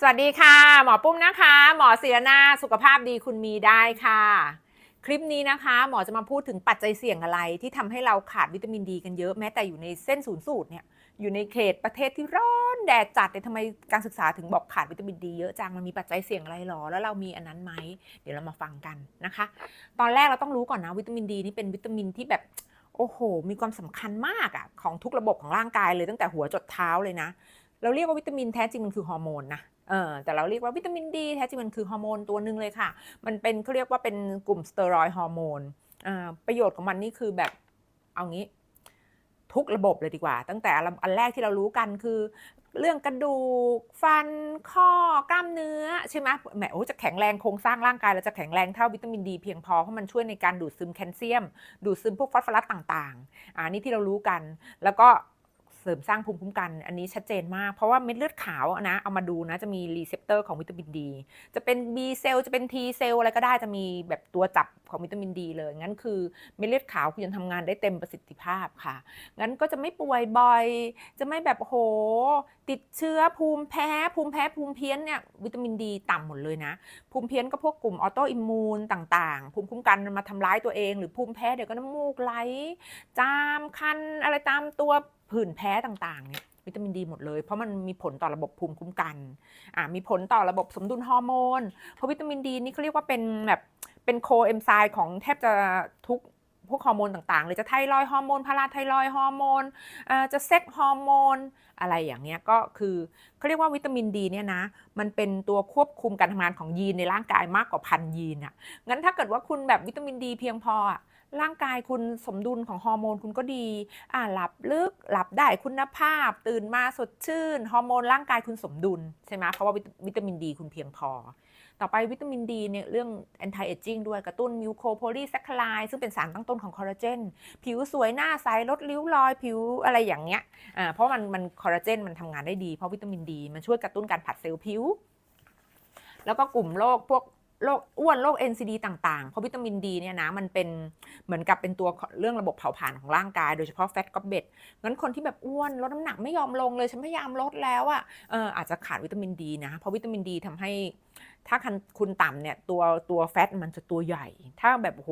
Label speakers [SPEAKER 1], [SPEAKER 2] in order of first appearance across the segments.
[SPEAKER 1] สวัสดีค่ะ หมอปุ้มนะคะ หมอศิรนาสุขภาพดีคุณมีได้ค่ะ คลิปนี้นะคะ หมอจะมาพูดถึงปัจจัยเสี่ยงอะไรที่ทำให้เราขาดวิตามินดีกันเยอะแม้แต่อยู่ในเส้นศูนย์สูตรเนี่ยอยู่ในเขตประเทศที่ร้อนแดดจัดเนี่ยทำไมการศึกษาถึงบอกขาดวิตามินดีเยอะจังมันมีปัจจัยเสี่ยงอะไรหรอ แล้วเรามีอันนั้นไหมเดี๋ยวเรามาฟังกันนะคะ ตอนแรกเราต้องรู้ก่อนนะวิตามินดีนี่เป็นวิตามินที่แบบโอ้โห มีความสำคัญมากอะของทุกระบบของร่างกายเลยตั้งแต่หัวจดเท้าเลยนะ เราเรียกว่าวิตามินแท้จริงมันคือฮอร์โมนนะเออแต่เราเรียกว่าวิตามินดีแท้จริงมันคือฮอร์โมนตัวหนึ่งเลยค่ะ มันเป็นเขาเรียกว่าเป็นกลุ่มสเตียรอยด์ฮอร์โมนอ่าประโยชน์ของมันนี่คือแบบเอางี้ ทุกระบบเลยดีกว่า ตั้งแต่อันอันแรกที่เรารู้กันคือ เรื่องกระดูกฟันข้อกล้ามเนื้อใช่ไหมแหมโอ้จะแข็งแรงโครงสร้างร่างกายเราจะแข็งแรงเท่าวิตามินดีเพียงพอเพราะมันช่วยในการดูดซึมแคลเซียม ดูดซึมพวกฟอสฟอรัสต่างๆอ่านี่ที่เรารู้กันแล้วก็ เสริมสร้างภูมิคุ้มกัน อันนี้ชัดเจนมาก เพราะว่าเม็ดเลือดขาวนะเอามาดูนะจะมีรีเซพเตอร์ของวิตามินดี จะเป็น B เซลล์จะเป็น T เซลล์อะไรก็ได้จะมีแบบตัวจับของวิตามินดีเลย งั้นคือเม็ดเลือดขาวคุณยังทำงานได้เต็มประสิทธิภาพค่ะ งั้นก็จะไม่ป่วยบ่อย จะไม่แบบโห ติดเชื้อภูมิแพ้ภูมิแพ้ภูมิเพี้ยนเนี่ยวิตามินดีต่ำหมดเลยนะ ภูมิเพี้ยนก็พวกกลุ่มออโตอิมมูนต่างๆ ภูมิคุ้มกันมันมาทำร้ายตัวเอง หรือภูมิแพ้เดี๋ยวก็น้ำมูกไหล จามคันอะไรตามตัว ผื่นแพ้ต่างๆเนี่ยวิตามินดีหมดเลย เพราะมันมีผลต่อระบบภูมิคุ้มกันอ่ามีผลต่อระบบสมดุลฮอร์โมน เพราะวิตามินดีนี่เขาเรียกว่าเป็นแบบเป็นโคเอนไซม์ของแทบจะทุกพวกฮอร์โมนต่างๆเลยจะไทรอยฮอร์โมนพาราไทรอยฮอร์โมนจะเซ็กฮอร์โมน อะไรอย่างเงี้ยก็คือเขาเรียกว่าวิตามินดีเนี่ยนะ มันเป็นตัวควบคุมการทำงานของยีนในร่างกายมากกว่าพันยีนอะงั้นถ้าเกิดว่าคุณแบบวิตามินดีเพียงพออะ ร่างกายคุณสมดุลของฮอร์โมนคุณก็ดี อ่าหลับลึกหลับได้คุณภาพ ตื่นมาสดชื่น ฮอร์โมนร่างกายคุณสมดุลใช่ไหมเพราะว่าวิตวิตามินดีคุณเพียงพอ ต่อไปวิตามินดีเนี่ยเรื่อง anti aging ด้วยกระตุ้นมิวโคโพลีแซคคลายซึ่งเป็นสารตั้งต้นของคอลลาเจน ผิวสวยหน้าใสลดริ้วรอยผิวอะไรอย่างเงี้ยอ่าเพราะมันมันคอลลาเจนมันทำงานได้ดีเพราะวิตามินดีมันช่วยกระตุ้นการผัดเซลล์ผิวแล้วก็กลุ่มโรคพวก โรคอ้วนโรค NCD ต่างๆ เพราะวิตามินดีเนี่ยนะมันเป็นเหมือนกับเป็นตัวเรื่องระบบเผาผลาญของร่างกาย โดยเฉพาะแฟตกอบเบ็ดงั้นคนที่แบบอ้วนลดน้ำหนักไม่ยอมลงเลยฉันพยายามลดแล้วอะ่ะเอออาจจะขาดวิตามินดีนะ เพราะวิตามินดีทำให้ ถ้าคุณต่ำเนี่ยตัวตัวแฟตมันจะตัวใหญ่ ถ้าแบบโห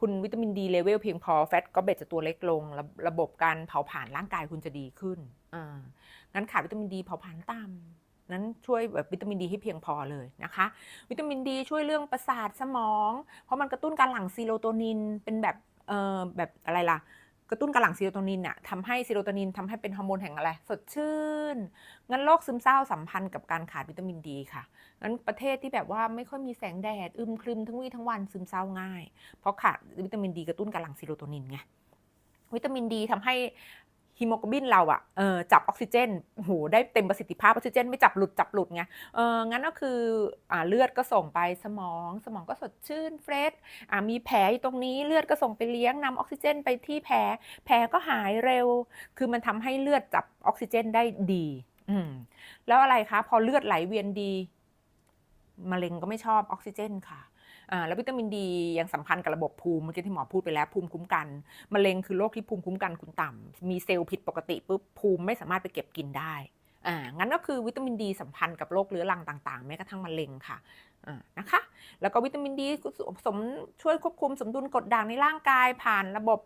[SPEAKER 1] คุณวิตามินดีเลเวลเพียงพอแฟตก็เบ็ดจะตัวเล็กลงระระบบการเผาผลาญร่างกายคุณจะดีขึ้นอ่างั้นขาดวิตามินดีเผาผลาญต่ำ นั้นช่วยแบบวิตามินดีให้เพียงพอเลยนะคะ วิตามินดีช่วยเรื่องประสาทสมอง เพราะมันกระตุ้นการหลั่งซีโรโทนินเป็นแบบเอ่อแบบอะไรล่ะกระตุ้นการหลั่งซีโรโทนินอะทำให้ซีโรโทนินทำให้เป็นฮอร์โมนแห่งอะไร สดชื่น งั้นโรคซึมเศร้าสัมพันธ์กับการขาดวิตามินดีค่ะ งั้นประเทศที่แบบว่าไม่ค่อยมีแสงแดดอึมครึมทั้งวี่ทั้งวันซึมเศร้าง่าย เพราะขาดวิตามินดีกระตุ้นการหลั่งซีโรโทนินไงวิตามินดีทำให้ ฮีโมโกลบินเราอะเออจับออกซิเจนโหได้เต็มประสิทธิภาพออกซิเจน ไม่จับหลุดจับหลุดไงเอองั้นก็คืออ่าเลือดก็ส่งไปสมอง สมองก็สดชื่นเฟรชอ่ามีแผลอยู่ตรงนี้เลือดก็ส่งไปเลี้ยงนำออกซิเจน ไปที่แผลแผลก็หายเร็ว คือมันทำให้เลือดจับออกซิเจนได้ดีอืมแล้วอะไรคะ พอเลือดไหลเวียนดีมะเร็งก็ไม่ชอบออกซิเจนค่ะ แล้ววิตามินดียังสัมพันธ์กับระบบภูมิเมื่อกี้ที่หมอพูดไปแล้วภูมิคุ้มกันมะเร็งคือโรคที่ภูมิคุ้มกันคุณต่ำมีเซลล์ผิดปกติปุ๊บภูมิไม่สามารถไปเก็บกินได้อ่างั้นก็คือวิตามินดีสัมพันธ์กับโรคเรื้อรังต่างๆแม้กระทั่งมะเร็งค่ะอ่านะคะ แล้วก็วิตามินดีสมช่วยควบคุมสมดุลกรดด่างในร่างกายผ่านระบบ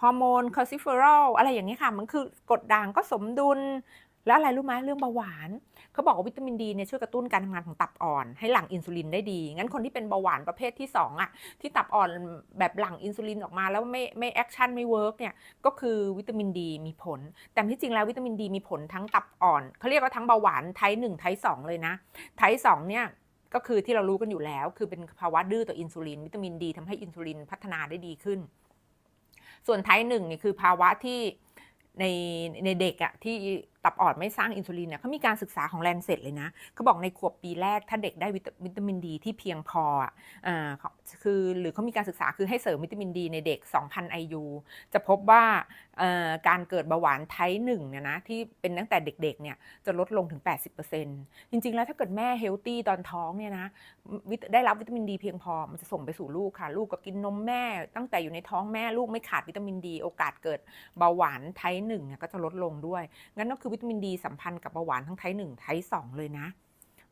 [SPEAKER 1] ฮอร์โมนคอร์ซิเฟอรอลอะไรอย่างนี้ค่ะ มันคือกรดด่างก็สมดุล แล้วอะไรรู้ไหมเรื่องเบาหวาน เขาบอกว่าวิตามินดีเนี่ยช่วยกระตุ้นการทำงานของตับอ่อน ให้หลั่งอินซูลินได้ดี งั้นคนที่เป็นเบาหวานประเภทที่2อะที่ตับอ่อนแบบหลั่งอินซูลินออกมาแล้วไม่ไม่แอคชั่นไม่เวิร์กเนี่ยก็คือวิตามินดีมีผล แต่ที่จริงแล้ววิตามินดีมีผลทั้งตับอ่อนเขาเรียกว่าทั้งเบาหวานไทป์หนึ่งไทป์สองเลยนะไทป์สองเนี่ยก็คือที่เรารู้กันอยู่แล้ว คือเป็นภาวะดื้อต่ออินซูลิน วิตามินดีทำให้อินซูลินพัฒนาได้ดีขึ้น ส่วนไทป์หนึ่งเนี่ยคือภาวะที่ในในเด็กอะที่ ตับอ่อนไม่สร้างอินซูลินเนี่ยเขามีการศึกษาของแลนเซตเลยนะเขาบอกในขวบปีแรกถ้าเด็กได้วิตามินดีที่เพียงพออ่าคือหรือเขามีการศึกษาคือให้เสริมวิตามินดีในเด็ก 2,000 IU จะพบว่าการเกิดเบาหวานไทป์หนึ่งเนี่ยนะที่เป็นตั้งแต่เด็กๆเนี่ยจะลดลงถึง 80%จริงๆ แล้วถ้าเกิดแม่เฮลตี้ตอนท้องเนี่ยนะได้รับวิตามินดีเพียงพอมันจะส่งไปสู่ลูกค่ะ ลูกก็กินนมแม่ ตั้งแต่อยู่ในท้องแม่ลูกไม่ขาดวิตามินดี โอกาสเกิดเบาหวานไทป์หนึ่งเนี่ยก็จะลดลงด้วยงั้นก็คือวิตามินดีสัมพันธ์กับเบาหวานทั้งไทป์1ไทป์2เลยนะ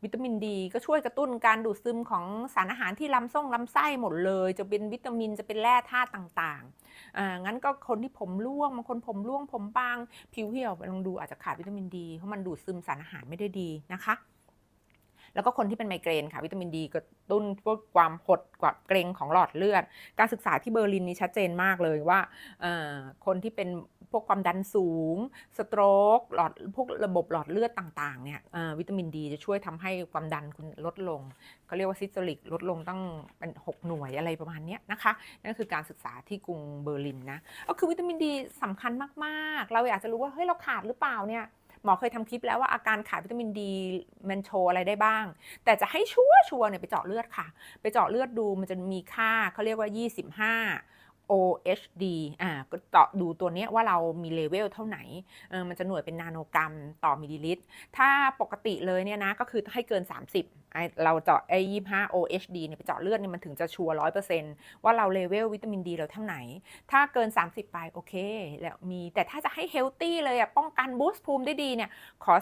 [SPEAKER 1] วิตามินดีก็ช่วยกระตุ้นการดูดซึมของสารอาหารที่ลำส่งลำไส้หมดเลย จะเป็นวิตามินจะเป็นแร่ธาตุต่างๆอ่างั้นก็คนที่ผมร่วงบางคนผมร่วงผมบาง ผิวเหี่ยวลองดูอาจจะขาดวิตามินดีเพราะมันดูดซึมสารอาหารไม่ได้ดีนะคะแล้วก็คนที่เป็นไมเกรนค่ะ วิตามินดีกระตุ้นพวกความหดกว่าเกรงของหลอดเลือด การศึกษาที่เบอร์ลินนี่ชัดเจนมากเลยว่าอ่อคนที่เป็น พวกความดันสูง สโตรกหลอดพวกระบบหลอดเลือดต่างๆเนี่ยวิตามินดีจะช่วยทำให้ความดันคุณลดลงเขาเรียกว่าซิสโตลิกลดลงตั้งเป็น 6 หน่วยอะไรประมาณนี้นะคะ นั่นคือการศึกษาที่กรุงเบอร์ลินนะก็คือวิตามินดีสำคัญมากๆ เราอยากจะรู้ว่าเฮ้ยเราขาดหรือเปล่าเนี่ยหมอเคยทำคลิปแล้วว่าอาการขาดวิตามินดีมันโชว์อะไรได้บ้าง แต่จะให้ชัวร์ชัวร์เนี่ยไปเจาะเลือดค่ะ ไปเจาะเลือดดูมันจะมีค่าเขาเรียกว่า 25 OHD อ่าก็ต่อดูตัวนี้ว่าเรามีเลเวลเท่าไหนเออมันจะหน่วยเป็นนาโนกรัมต่อมิลลิลิตร ถ้าปกติเลยเนี่ยนะก็คือให้เกิน 30 เราเจาะไอ้25 OHD เนี่ยไปเจาะเลือดเนี่ยมันถึงจะชัวร์100%ว่าเราเลเวลวิตามินดีเราเท่าไหน ถ้าเกิน 30 ไปโอเค แล้วมีแต่ถ้าจะให้เฮลตี้เลยอะป้องกันบูสต์ภูมิได้ดีเนี่ยขอ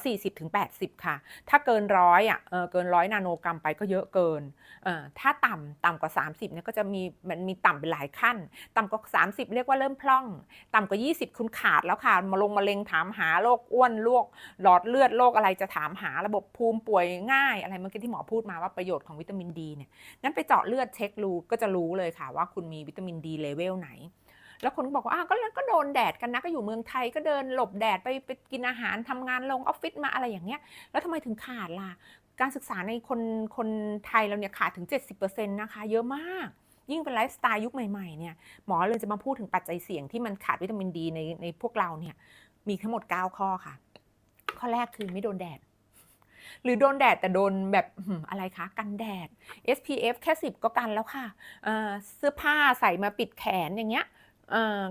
[SPEAKER 1] 40-80 ค่ะ ถ้าเกินร้อยอะเออเกินร้อยนาโนกรัมไปก็เยอะเกินเออถ้าต่ำต่ำกว่า 30เนี่ยก็จะมีมันมีต่ำเป็นหลายขั้น ต่ำกว่า 30 เรียกว่าเริ่มพร่อง ต่ำกว่า 20 คุณขาดแล้วค่ะมาลงมะเร็งถามหาโรคอ้วนโรคหลอดเลือดโรคอะไรจะถามหาระบบภูมิป่วยง่ายอะไรเมื่อกี้ที่หมอพูดมาว่าประโยชน์ของวิตามินดีเนี่ยงั้นไปเจาะเลือดเช็ครูก็จะรู้เลยค่ะว่าคุณมีวิตามินดีเลเวลไหน แล้วคนก็บอกว่าอ้าวก็ก็โดนแดดกันนะก็อยู่เมืองไทยก็เดินหลบแดดไปไปกินอาหารทำงานลงออฟฟิศมาอะไรอย่างเงี้ยแล้วทำไมถึงขาดล่ะการศึกษาในคนคนไทยเราเนี่ยขาดถึง 70%นะคะ เยอะมากยิ่งเป็นไลฟ์สไตล์ยุคใหม่ๆเนี่ยหมอเลยจะมาพูดถึงปัจจัยเสี่ยงที่มันขาดวิตามินดีในในพวกเราเนี่ยมีทั้งหมด 9 ข้อค่ะ ข้อแรกคือไม่โดนแดด หรือโดนแดดแต่โดนแบบอะไรคะกันแดด SPF แค่ 10 ก็กันแล้วค่ะเสื้อผ้าใส่มาปิดแขนอย่างเงี้ย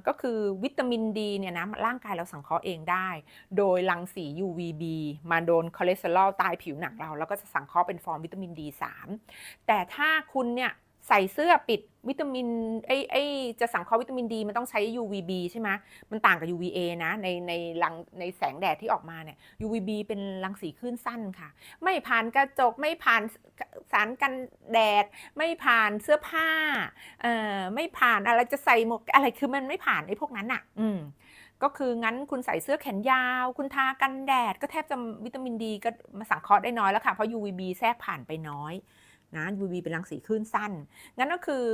[SPEAKER 1] ก็คือวิตามินดีเนี่ยนะร่างกายเราสังเคราะห์เองได้ โดยรังสี UVB มาโดนคอเลสเตอรอลตายผิวหนังเรา แล้วก็จะสังเคราะห์เป็นฟอร์มวิตามิน D3 แต่ถ้าคุณเนี่ย ใส่เสื้อปิดวิตามินไอ้ไอ้จะสังเคราะห์วิตามินดีมันต้องใช้ UVB ใช่ไหมมันต่างกับ UVA นะในในรังในแสงแดดที่ออกมาเนี่ย UVB เป็นรังสีคลื่นสั้นค่ะ ไม่ผ่านกระจกไม่ผ่านสารกันแดด ไม่ผ่านเสื้อผ้าเอ่อไม่ผ่านอะไรจะใส่หมวกอะไรคือมันไม่ผ่านไอ้พวกนั้นอะ อืมก็คืองั้นคุณใส่เสื้อแขนยาว คุณทากันแดด ก็แทบจะวิตามินดีก็มาสังเคราะห์ได้น้อยแล้วค่ะเพราะ UVB แทรกผ่านไปน้อย นะ UVB เป็นรังสีคลื่นสั้น งั้นก็คือ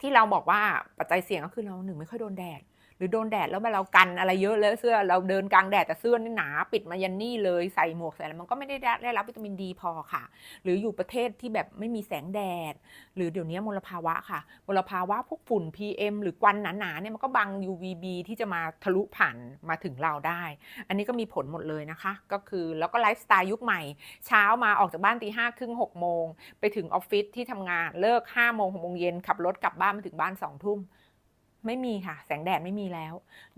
[SPEAKER 1] ที่เราบอกว่าปัจจัยเสี่ยงก็คือเราหนึ่งไม่ค่อยโดนแดด รือโดนแดดแล้วมาเรากันอะไรเยอะเลยเสื้อเราเดินกลางแดดแต่เสื้อนี่หนา ปิดมายันนี่เลยใส่หมวกใส่อะไรมันก็ไม่ได้ได้รับวิตามินดีพอค่ะ หรืออยู่ประเทศที่แบบไม่มีแสงแดด หรือเดี๋ยวนี้มลภาวะค่ะมลภาวะพวกฝุ่น PM หรือควันหนาๆเนี่ยมันก็บัง UVB ที่จะมาทะลุผ่านมาถึงเราได้ อันนี้ก็มีผลหมดเลยนะคะ ก็คือแล้วก็ไลฟ์สไตล์ยุคใหม่ เช้ามาออกจากบ้านตีห้าครึ่งหกโมงไปถึงออฟฟิศที่ทำงานเลิกห้าโมงหกโมงเย็นขับรถกลับบ้านมาถึงบ้านสองทุ่ม ไม่มีค่ะ แสงแดดไม่มีแล้ว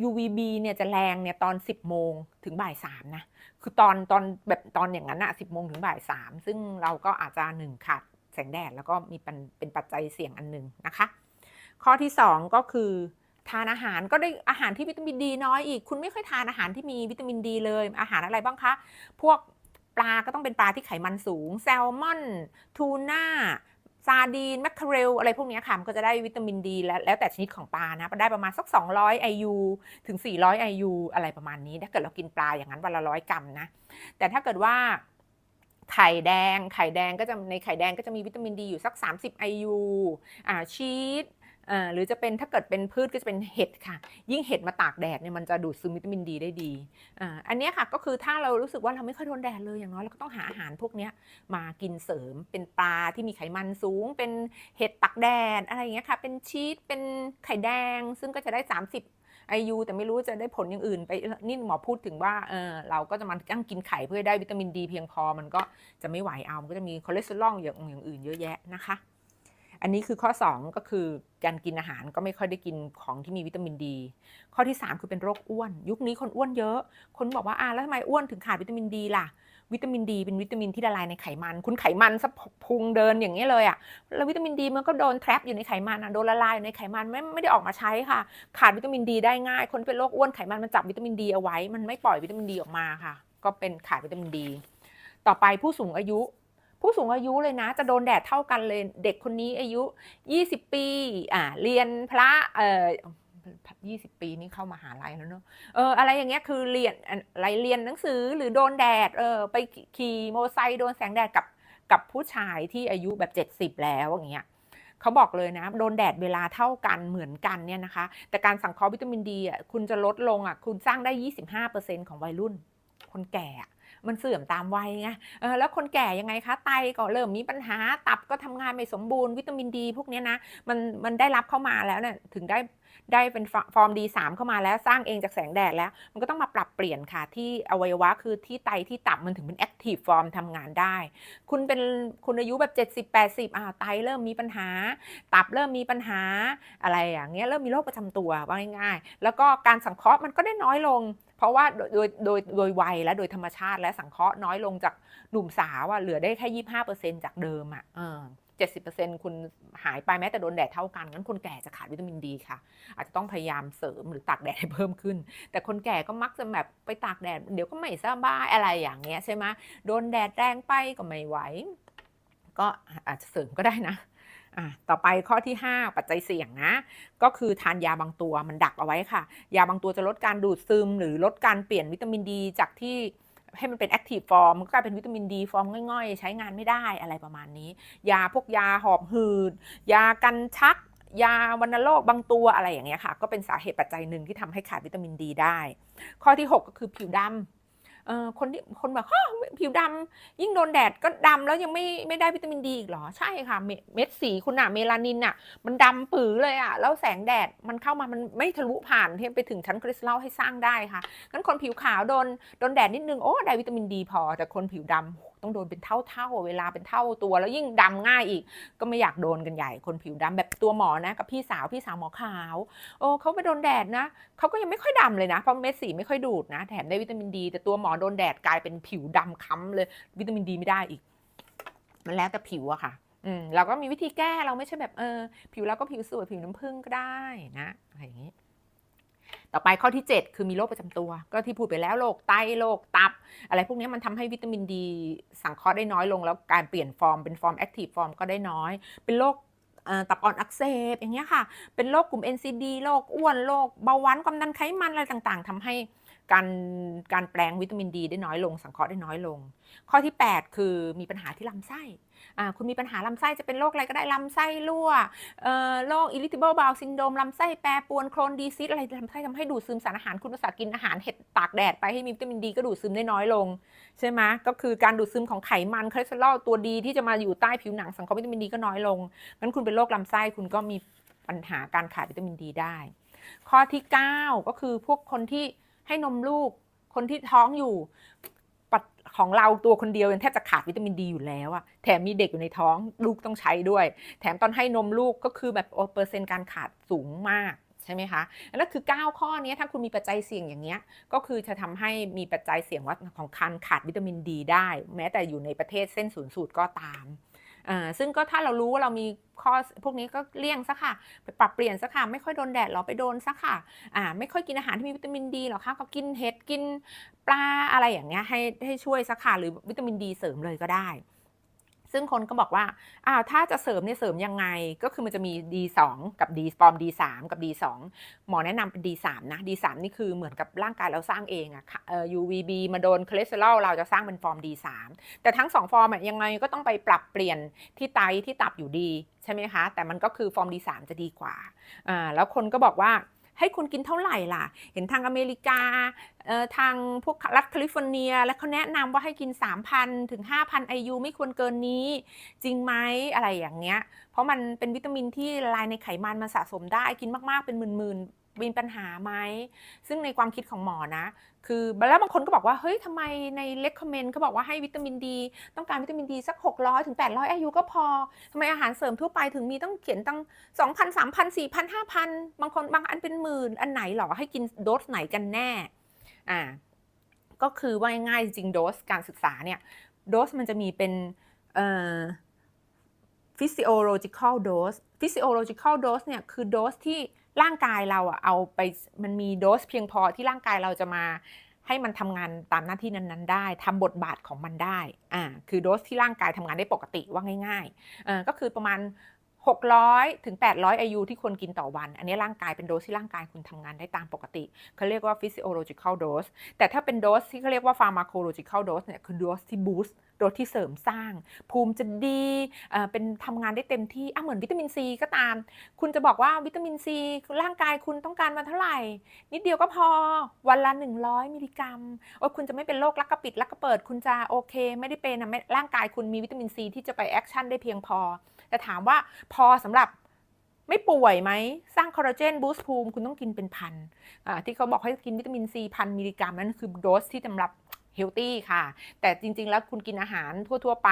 [SPEAKER 1] UVB เนี่ยจะแรงเนี่ยตอน 10 โมงถึงบ่ายสามนะ คือตอนตอนแบบตอนอย่างนั้นอะ10 โมงถึงบ่ายสามซึ่งเราก็อาจจะหนึ่งขาดแสงแดดแล้วก็มีเป็นเป็นปัจจัยเสี่ยงอันหนึ่งนะคะ ข้อที่ 2 ก็คือ ทานอาหารก็ได้อาหารที่วิตามินดีน้อยอีก คุณไม่ค่อยทานอาหารที่มีวิตามินดีเลย อาหารอะไรบ้างคะ พวกปลาก็ต้องเป็นปลาที่ไขมันสูง แซลมอน ทูน่า ซาดีนแมคเคเรลอะไรพวกนี้ค่ะมันก็จะได้วิตามินดีแล้วแล้วแต่ชนิดของปลานะได้ประมาณสัก 200 IU ถึง 400 IU อะไรประมาณนี้ถ้าเกิดเรากินปลาอย่างนั้นวันละร้อยกรัมนะ แต่ถ้าเกิดว่าไข่แดงไข่แดงก็จะในไข่แดงก็จะมีวิตามินดีอยู่สัก 30 IU อ่าชีส หรือจะเป็นถ้าเกิดเป็นพืชก็จะเป็นเห็ดค่ะ ยิ่งเห็ดมาตากแดดเนี่ยมันจะดูดซึมวิตามินดีได้ดีอ,อันนี้ค่ะก็คือถ้าเรารู้สึกว่าเราไม่ค่อยโดนแดดเลยอย่างน้อยเราก็ต้องหาอาหารพวกนี้มากินเสริมเป็นปลาที่มีไขมันสูง เป็นเห็ดตักแดดอะไรอย่างเงี้ยค่ะ เป็นชีสเป็นไข่แดง ซึ่งก็จะได้ 30 IU แต่ไม่รู้จะได้ผลอย่างอื่นไปนี่หมอพูดถึงว่าเออเราก็จะมาตั้งกินไข่เพื่อได้วิตามินดีเพียงพอมันก็จะไม่ไหวเอามันก็จะมีคอเลสเตอรอลอย่างอื่นเยอะแยะนะคะ อันนี้คือข้อ 2 ก็คือการกินอาหารก็ไม่ค่อยได้กินของที่มีวิตามินดี ข้อที่ 3 คือเป็นโรคอ้วน ยุคนี้คนอ้วนเยอะ คนบอกว่าอ่าแล้วทำไมอ้วนถึงขาดวิตามินดีล่ะ วิตามินดี เป็นวิตามินที่ละลายในไขมัน คุณไขมันสะพุงเดินอย่างนี้เลยอะแล้ววิตามินดีมันก็โดนแทรปอยู่ในไขมันอะโดนละลายอยู่ในไขมันไม่ไม่ได้ออกมาใช้ค่ะ ขาดวิตามินดีได้ง่าย คนเป็นโรคอ้วนไขมันมันจับวิตามินดีเอาไว้ มันไม่ปล่อยวิตามินดีออกมาค่ะ ก็เป็นขาดวิตามินดี ต่อไปผู้สูงอายุ ผู้สูงอายุเลยนะ จะโดนแดดเท่ากันเลย เด็กคนนี้อายุ 20 ปี อ่า เรียนพระ เอ่อ20ปีนี่เข้ามาหาลัยแล้วเนอะเอออะไรอย่างเงี้ยคือเรียนอะไรเรียนหนังสือหรือโดนแดดเออไปขี่มอเตอร์ไซค์โดนแสงแดดกับกับผู้ชายที่อายุแบบ 70 แล้วอย่างเงี้ยเขาบอกเลยนะโดนแดดเวลาเท่ากันเหมือนกันเนี่ยนะคะ แต่การสังเคราะห์วิตามินดีอะคุณจะลดลงอะคุณสร้างได้ 25%ของวัยรุ่น คนแก่มันเสื่อมตามวัยไงแล้วคนแก่ยังไงคะไตก็เริ่มมีปัญหาตับก็ทำงานไม่สมบูรณ์วิตามินดีพวกเนี้ยนะมันมันได้รับเข้ามาแล้วเนี่ยถึงได้ได้เป็นฟอร์ม D3 เข้ามาแล้วสร้างเองจากแสงแดดแล้ว มันก็ต้องมาปรับเปลี่ยนค่ะ ที่อวัยวะคือที่ไตที่ตับมันถึงเป็นแอคทีฟฟอร์มทำงานได้ คุณเป็นคุณอายุแบบ 70-80อ่าไตเริ่มมีปัญหา ตับเริ่มมีปัญหาอะไรอย่างเงี้ยเริ่มมีโรคประจำตัวว่าง่ายๆ แล้วก็การสังเคราะห์มันก็ได้น้อยลง ราะว่าโดยโดยโดยวัยและโดยธรรมชาติและสังเคราะห์น้อยลงจากหนุ่มสาวอะเหลือได้แค่25%จากเดิมอะเออ70%คุณหายไปแม้แต่โดนแดดเท่ากันงั้นคนแก่จะขาดวิตามินดีค่ะ อาจจะต้องพยายามเสริมหรือตากแดดให้เพิ่มขึ้น แต่คนแก่ก็มักจะแบบไปตากแดด เดี๋ยวก็ไม่สบายอะไรอย่างเงี้ยใช่ไหมโดนแดดแรงไปก็ไม่ไหวก็อาจจะเสริมก็ได้นะ อะต่อไปข้อที่ 5 ปัจจัยเสี่ยงนะ ก็คือทานยาบางตัวมันดักเอาไว้ค่ะ ยาบางตัวจะลดการดูดซึม หรือลดการเปลี่ยนวิตามินดี จากที่ให้มันเป็นแอคทีฟฟอร์มก็กลายเป็นวิตามินดีฟอร์มง่อยๆ ใช้งานไม่ได้อะไรประมาณนี้ ยาพวกยาหอบหืด ยากันชัก ยาวัณโรคบางตัวอะไรอย่างเงี้ยค่ะ ก็เป็นสาเหตุปัจจัยหนึ่งที่ทำให้ขาดวิตามินดีได้ ข้อที่ 6 ก็คือผิวดำ เออคนที่คนแบบฮะผิวดำยิ่งโดนแดดก็ดำแล้วยังไม่ไม่ได้วิตามินดีอีกหรอ ใช่ค่ะ เม็ดสีคุณอะเมลานินอะมันดำปื๋อเลยอะแล้วแสงแดดมันเข้ามามันไม่ทะลุผ่านที่ไปถึงชั้นคริสตัลให้สร้างได้ค่ะงั้นคนผิวขาวโดนโดนแดดนิดนึงโอ้ได้วิตามินดีพอแต่คนผิวดำ ต้องโดนเป็นเท่าๆเวลาเป็นเท่าตัว แล้วยิ่งดำง่ายอีก ก็ไม่อยากโดนกันใหญ่คนผิวดำแบบตัวหมอนะกับพี่สาวพี่สาวหมอขาวโอ้เขาไปโดนแดดนะเขาก็ยังไม่ค่อยดำเลยนะเพราะเม็ดสีไม่ค่อยดูดนะแถมได้วิตามินดี แต่ตัวหมอโดนแดดกลายเป็นผิวดำค้ำเลย วิตามินดีไม่ได้อีก มันแล้วแต่ผิวอะค่ะอืมเราก็มีวิธีแก้เราไม่ใช่แบบเออ ผิวเราก็ผิวสวยผิวน้ำผึ้งก็ได้นะอะไรอย่างนี้ ต่อไปข้อที่ 7 คือมีโรคประจำตัว ก็ที่พูดไปแล้วโรคไตโรคตับ อะไรพวกนี้มันทำให้วิตามินดีสังเคราะห์ได้น้อยลง แล้วการเปลี่ยนฟอร์มเป็นฟอร์มแอคทีฟฟอร์มก็ได้น้อย เป็นโรคตับอ่อนอักเสบอย่างเงี้ยค่ะ เป็นโรคกลุ่ม NCD โรคอ้วนโรคเบาหวานความดันไขมันอะไรต่างๆทำให้ การการแปลงวิตามินดีได้น้อยลง สังเคราะห์ได้น้อยลง ข้อที่ 8 คือมีปัญหาที่ลำไส้อ่าคุณมีปัญหาลำไส้จะเป็นโรคอะไรก็ได้ลำไส้รั่วเอ่อโรค irritable bowel syndrome ลำไส้แปรปรวนโครนดีซิสอะไรลำไส้ทำให้ดูดซึมสารอาหารคุณภาษาห์กินอาหารเห็ดตากแดดไปให้มีวิตามินดีก็ดูดซึมได้น้อยลง ใช่ไหมก็คือการดูดซึมของไขมันคอเลสเตอรอลตัวดีที่จะมาอยู่ใต้ผิวหนังสังเคราะห์วิตามินดีก็น้อยลงงั้นคุณเป็นโรคลำไส้คุณก็มีปัญหาการขาดวิตามินดีได้ ข้อที่ 9 ก็คือพวกคนที่ ให้นมลูกคนที่ท้องอยู่ปัดของเราตัวคนเดียวยังแทบจะขาดวิตามินดีอยู่แล้วอะแถมมีเด็กอยู่ในท้องลูกต้องใช้ด้วย แถมตอนให้นมลูกก็คือแบบโอเปอร์เซ็นต์การขาดสูงมากใช่ไหมคะนั่นคือ 9 ข้อนี้ถ้าคุณมีปัจจัยเสี่ยงอย่างเงี้ย ก็คือจะทำให้มีปัจจัยเสี่ยงว่าของการขาดวิตามินดีได้ แม้แต่อยู่ในประเทศเส้นศูนย์สูตรก็ตาม ซึ่งก็ถ้าเรารู้ว่าเรามีข้อพวกนี้ก็เลี่ยงซะค่ะ ไปปรับเปลี่ยนซะค่ะ ไม่ค่อยโดนแดดหรอไปโดนซะค่ะอ่าไม่ค่อยกินอาหารที่มีวิตามินดีหรอกค่ะก็กินเห็ดกินปลาอะไรอย่างเงี้ยให้ให้ช่วยซะค่ะหรือวิตามินดีเสริมเลยก็ได้ ซึ่งคนก็บอกว่าอ้าวถ้าจะเสริมเนี่ยเสริมยังไง ก็คือมันจะมี D2 กับ D ฟอร์ม D3 กับ D2 หมอแนะนำเป็น D3 นะ D3 นี่คือเหมือนกับร่างกายเราสร้างเองอะค่ะเอ่อ UVB มาโดนคอเลสเตอรอลเราจะสร้างเป็นฟอร์ม D3 แต่ทั้ง 2 ฟอร์มอะยังไงก็ต้องไปปรับเปลี่ยนที่ไตที่ตับอยู่ดี ใช่ไหมคะ แต่มันก็คือฟอร์ม D3 จะดีกว่าอ่าแล้วคนก็บอกว่า ให้คุณกินเท่าไหร่ล่ะ เห็นทางอเมริกาทางพวกรัฐแคลิฟอร์เนีย แล้วเขาแนะนำว่าให้กิน 3,000 ถึง 5,000 IU ไม่ควรเกินนี้ จริงไหมอะไรอย่างเงี้ย เพราะมันเป็นวิตามินที่ละลายในไขมันมันสะสมได้กินมากๆเป็นหมื่นๆ มีปัญหาไหม ซึ่งในความคิดของหมอนะ คือแล้วบางคนก็บอกว่า เฮ้ยทำไมใน recommend เขาบอกว่าให้วิตามินดี ต้องการวิตามินดีสัก 600 ถึง 800 อายุก็พอทำไมอาหารเสริมทั่วไปถึงมีต้องเขียนตั้ง 2,000 3,000 4,000 5,000 บางคนบางอันเป็นหมื่น อันไหนหรอ ให้กินโดสไหนกันแน่ อ่า ก็คือว่าง่ายจริงโดสการศึกษาเนี่ย โดสมันจะมีเป็น เอ่อ physiological dose physiological dose เนี่ยคือโดสที่ ร่างกายเราอะเอาไปมันมีโดสเพียงพอที่ร่างกายเราจะมาให้มันทำงานตามหน้าที่นั้น ๆ ได้ทำบทบาทของมันได้อ่าคือโดสที่ร่างกายทำงานได้ปกติว่าง่ายๆอ่าก็คือประมาณ 600ถึง800 IU ที่ควรกินต่อวัน อันนี้ร่างกายเป็นโดสที่ร่างกายคุณทำงานได้ตามปกติเขาเรียกว่า physiological dose แต่ถ้าเป็นโดสที่เขาเรียกว่า pharmacological dose เนี่ยคือโดสที่ boost โดสที่เสริมสร้าง ภูมิจะดีเเป็นทำงานได้เต็มที่อะเหมือนวิตามินซีก็ตาม คุณจะบอกว่าวิตามินซีร่างกายคุณต้องการมาเท่าไหร่ นิดเดียวก็พอวันละ 100 มิลลิกรัมโอ้คุณจะไม่เป็นโรคลักกระปิดลักกระเปิด คุณจะโอเค ไม่ได้เป็นนะร่างกายคุณมีวิตามินซีที่จะไปแอคชั่นได้เพียงพอ แต่ถามว่าพอสำหรับไม่ป่วยไหม สร้างคอลลาเจนบูสต์ภูมิคุณต้องกินเป็นพันอ่าที่เขาบอกให้กินวิตามินซีพันมิลลิกรัมนั่นคือโดสที่สำหรับเฮลตี้ค่ะ แต่จริง ๆ แล้วคุณกินอาหารทั่ว ๆ ไป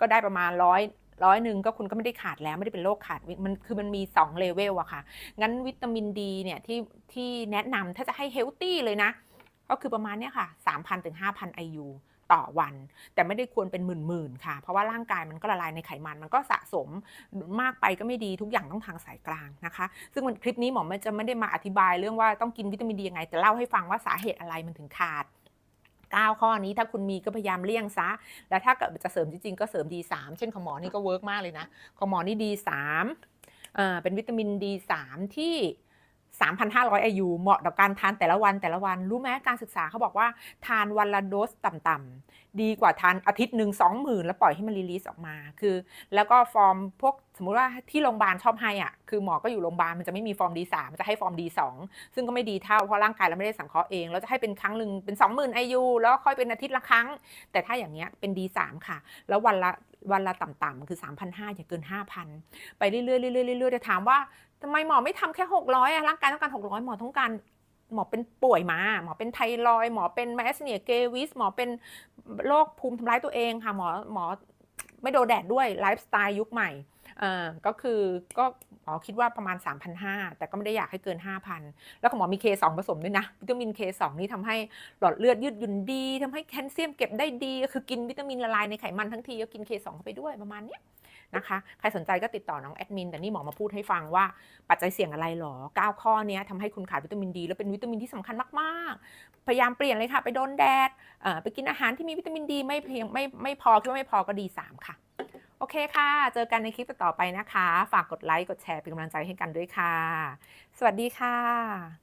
[SPEAKER 1] ก็ได้ประมาณร้อยร้อยหนึ่งก็คุณก็ไม่ได้ขาดแล้วไม่ได้เป็นโรคขาดมันคือมันมี2เลเวลอะค่ะ งั้นวิตามินดีเนี่ยที่ที่แนะนำถ้าจะให้เฮลตี้เลยนะ ก็คือประมาณเนี้ยค่ะ3,000ถึง5,000 IU ต่อวัน แต่ไม่ได้ควรเป็นหมื่นๆค่ะ เพราะว่าร่างกายมันก็ละลายในไขมันมันก็สะสมมากไปก็ไม่ดีทุกอย่างต้องทางสายกลางนะคะ ซึ่งคลิปนี้หมอมันจะไม่ได้มาอธิบายเรื่องว่าต้องกินวิตามินดียังไง แต่เล่าให้ฟังว่าสาเหตุอะไรมันถึงขาด9ข้อนี้ถ้าคุณมีก็พยายามเลี่ยงซะ แล้วถ้าเกิดจะเสริมจริงๆ ก็เสริม D3 เช่นของหมอนี่ก็เวิร์กมากเลยนะ ของหมอนี่ D3 เป็นวิตามิน D3 ที่ 3,500 IU เหมาะต่อการทานแต่ละวันแต่ละวัน รู้ไหมการศึกษาเขาบอกว่าทานวันละโดสต่ำๆดีกว่าทานอาทิตย์หนึ่ง20,000แล้วปล่อยให้มันรีลีสออกมาคือ แล้วก็ฟอร์มพวกสมมุติว่าที่โรงพยาบาลชอบให้อะคือหมอก็อยู่โรงพยาบาลมันจะไม่มีฟอร์ม D3 มันจะให้ฟอร์ม D2 ซึ่งก็ไม่ดีเท่าเพราะร่างกายเราไม่ได้สังเคราะห์เองแล้วจะให้เป็นครั้งหนึ่งเป็น 20,000 IU แล้วค่อยเป็นอาทิตย์ละครั้ง แต่ถ้าอย่างเงี้ยเป็น D3 ค่ะ แล้ววันละวันละต่ำๆคือ 3,500 อย่าเกิน 5,000 ไปเรื่อยๆเรื่อยๆเรื่อยๆจะถามว่า ทำไมหมอไม่ทำแค่600อะร่างกายต้องการ600หมอต้องการหมอเป็นป่วยมา หมอเป็นไทรอยหมอเป็นแมสเนียเกวิสหมอเป็นโรคภูมิทำร้ายตัวเองค่ะหมอหมอไม่โดนแดดด้วยไลฟ์สไตล์ยุคใหม่เอ่อก็คือก็หมอคิดว่าประมาณ 3,500 แต่ก็ไม่ได้อยากให้เกิน 5,000 แล้วของหมอมี K2 ผสมด้วยนะ วิตามิน K2 นี่ทำให้หลอดเลือดยืดหยุ่นดีทำให้แคลเซียมเก็บได้ดี คือกินวิตามินละลายในไขมันทั้งทีก็กิน K2 เข้าไปด้วยประมาณเนี้ย นะคะ ใครสนใจก็ติดต่อน้องแอดมิน แต่นี่หมอมาพูดให้ฟังว่าปัจจัยเสี่ยงอะไรหรอ 9 ข้อนี้ทำให้คุณขาดวิตามินดี แล้วเป็นวิตามินที่สำคัญมากๆ พยายามเปลี่ยนเลยค่ะ ไปโดนแดดไปกินอาหารที่มีวิตามินดี ไม่เพียงไม่ไม่พอคิดว่าไม่พอก็ดี 3 ค่ะ โอเคค่ะ เจอกันในคลิปต่อไปนะคะ ฝากกดไลค์กดแชร์เป็นกำลังใจให้กันด้วยค่ะ สวัสดีค่ะ